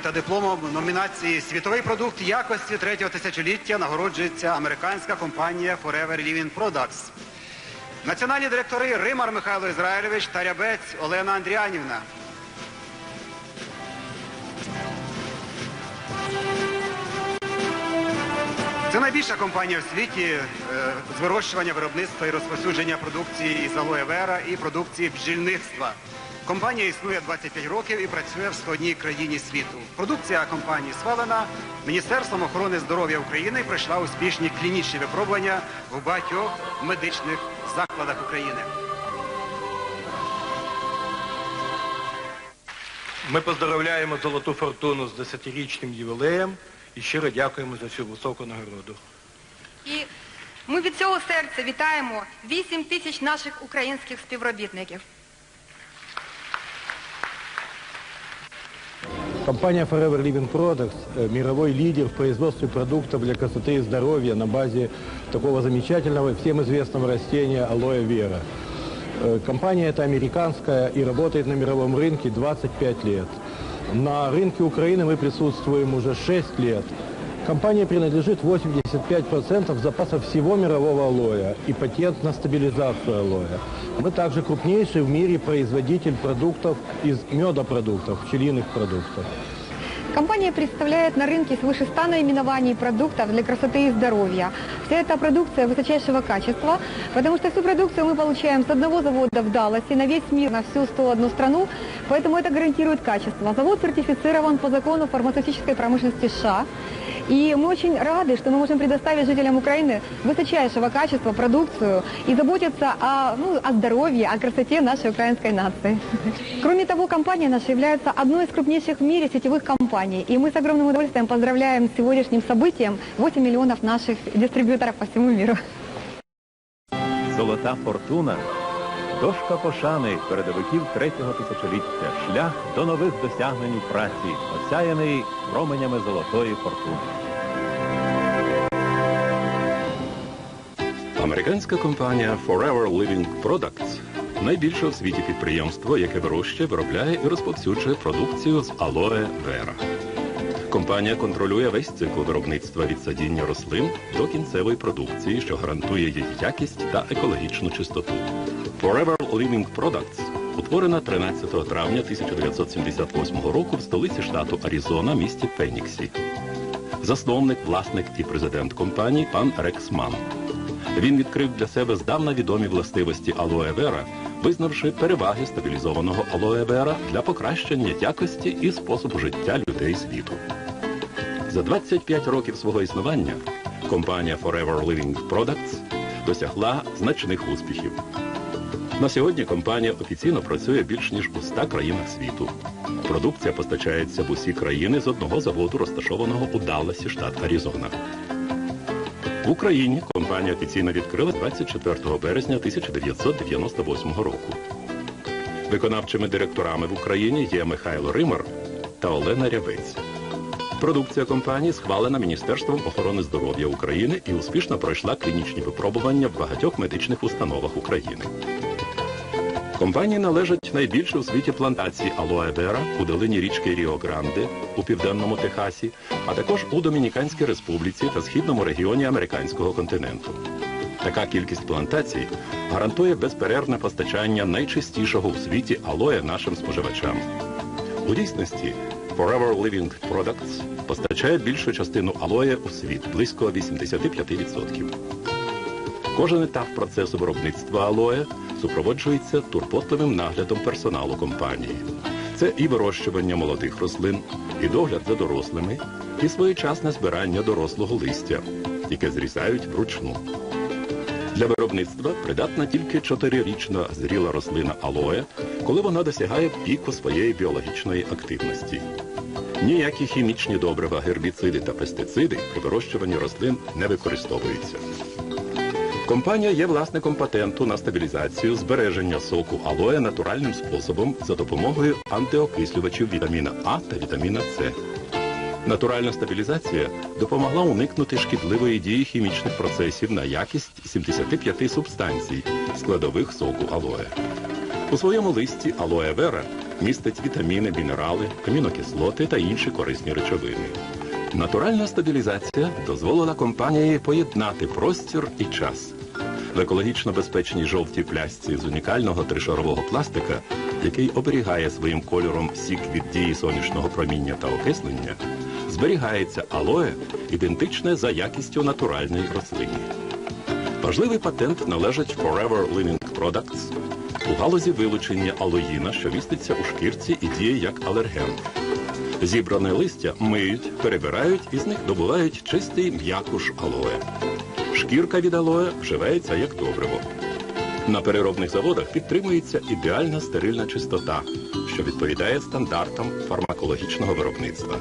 та дипломом номінації Світовий продукт якості третього тисячоліття нагороджується американська компанія Forever Living Products. Національні директори Римар Михайло Ізраїльович та Рябець Олена Андріанівна. Це найбільша компанія в світі е, з вирощування, виробництва і розповсюдження продукції із алоє вера і продукції бджільництва. Компанія існує 25 років і працює в 101 країні світу. Продукція компанії схвалена Міністерством охорони здоров'я України і пройшла успішні клінічні випробування в багатьох медичних закладах України. Ми поздравляємо Золоту Фортуну з 10-річним ювілеєм і щиро дякуємо за цю високу нагороду. І ми від цього серця вітаємо 8 тисяч наших українських співробітників. Компания Forever Living Products э, – мировой лидер в производстве продуктов для красоты и здоровья на базе такого замечательного, всем известного растения алоэ вера. Э, Компания эта американская и работает на мировом рынке 25 лет. На рынке Украины мы присутствуем уже 6 лет. Компания принадлежит 85% запасов всего мирового алоэ и патент на стабилизацию алоэ. Мы также крупнейший в мире производитель продуктов из медопродуктов, пчелиных продуктов. Компания представляет на рынке свыше 100 наименований продуктов для красоты и здоровья. Вся эта продукция высочайшего качества, потому что всю продукцию мы получаем с одного завода в Далласе на весь мир, на всю 101 страну, поэтому это гарантирует качество. Завод сертифицирован по закону фармацевтической промышленности США. И мы очень рады, что мы можем предоставить жителям Украины высочайшего качества продукцию и заботиться о, ну, о здоровье, о красоте нашей украинской нации. Кроме того, компания наша является одной из крупнейших в мире сетевых компаний. И мы с огромным удовольствием поздравляем с сегодняшним событием 8 миллионов наших дистрибьюторов по всему миру. Золота фортуна дошка пошани передовиків третього тисячоліття, шлях до нових досягнень у праці, осяяний променями золотої фортуни. Американська компанія Forever Living Products найбільше у світі підприємство, яке вирощує, виробляє і розповсюджує продукцію з алоe вера. Компанія контролює весь цикл виробництва від садіння рослин до кінцевої продукції, що гарантує її якість та екологічну чистоту. Forever Living Products утворена 13 травня 1978 року в столиці штату Аризона, місті Феніксі. Засновник, власник і президент компанії пан Рекс Ман. Він відкрив для себе здавна відомі властивості алоe вера, визнавши переваги стабілізованого алоe вера для покращення якості і способу життя людей світу. За 25 років свого існування компанія Forever Living Products досягла значних успіхів. На сьогодні компанія офіційно працює більш ніж у 100 країнах світу. Продукція постачається в усі країни з одного заводу, розташованого у Далласі, штат Аризона. В Україні компанія офіційно відкрила 24 березня 1998 року. Виконавчими директорами в Україні є Михайло Римар та Олена Рябець. Продукція компанії схвалена Міністерством охорони здоров'я України і успішно пройшла клінічні випробування в багатьох медичних установах України. Компанії належать найбільші у світі плантації вера у долині річки Ріо Гранде у південному Техасі, а також у Домініканській Республіці та східному регіоні американського континенту. Така кількість плантацій гарантує безперервне постачання найчистішого у світі алоє нашим споживачам. У дійсності Forever Living Products постачає більшу частину алоє у світ близько 85%. Кожен етап процесу виробництва алоє супроводжується турботливим наглядом персоналу компанії. Це і вирощування молодих рослин, і догляд за дорослими, і своєчасне збирання дорослого листя, яке зрізають вручну. Для виробництва придатна тільки чотирирічна зріла рослина алоє, коли вона досягає піку своєї біологічної активності. Ніякі хімічні добрива, гербіциди та пестициди при вирощуванні рослин не використовуються. Компанія є власником патенту на стабілізацію збереження соку алоє натуральним способом за допомогою антиокислювачів вітаміна А та вітаміна С. Натуральна стабілізація допомогла уникнути шкідливої дії хімічних процесів на якість 75 субстанцій, складових соку алоє. У своєму листі алоє вера Містить вітаміни, мінерали, амінокислоти та інші корисні речовини. Натуральна стабілізація дозволила компанії поєднати простір і час. В екологічно безпечній жовтій плясці з унікального тришарового пластика, який оберігає своїм кольором сік від дії сонячного проміння та окислення, зберігається алоє, ідентичне за якістю натуральної рослині. Важливий патент належить Forever Living Products у галузі вилучення алоїна, що міститься у шкірці і діє як алерген. Зібране листя миють, перебирають і з них добувають чистий м'якуш алоє. Шкірка від алоє вживається як добриво. На переробних заводах підтримується ідеальна стерильна чистота, що відповідає стандартам фармакологічного виробництва.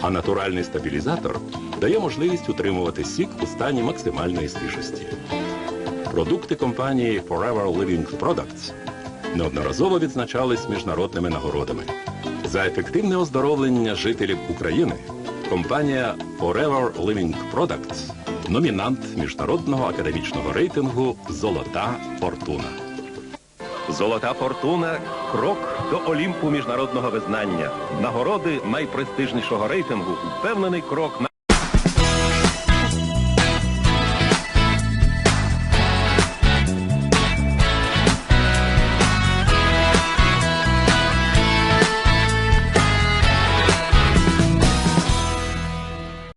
А натуральний стабілізатор дає можливість утримувати сік у стані максимальної свіжості. Продукти компанії Forever Living Products неодноразово відзначались міжнародними нагородами. За ефективне оздоровлення жителів України компанія Forever Living Products номінант міжнародного академічного рейтингу Золота Фортуна. Золота фортуна крок до Олімпу міжнародного визнання. Нагороди найпрестижнішого рейтингу. Впевнений крок на.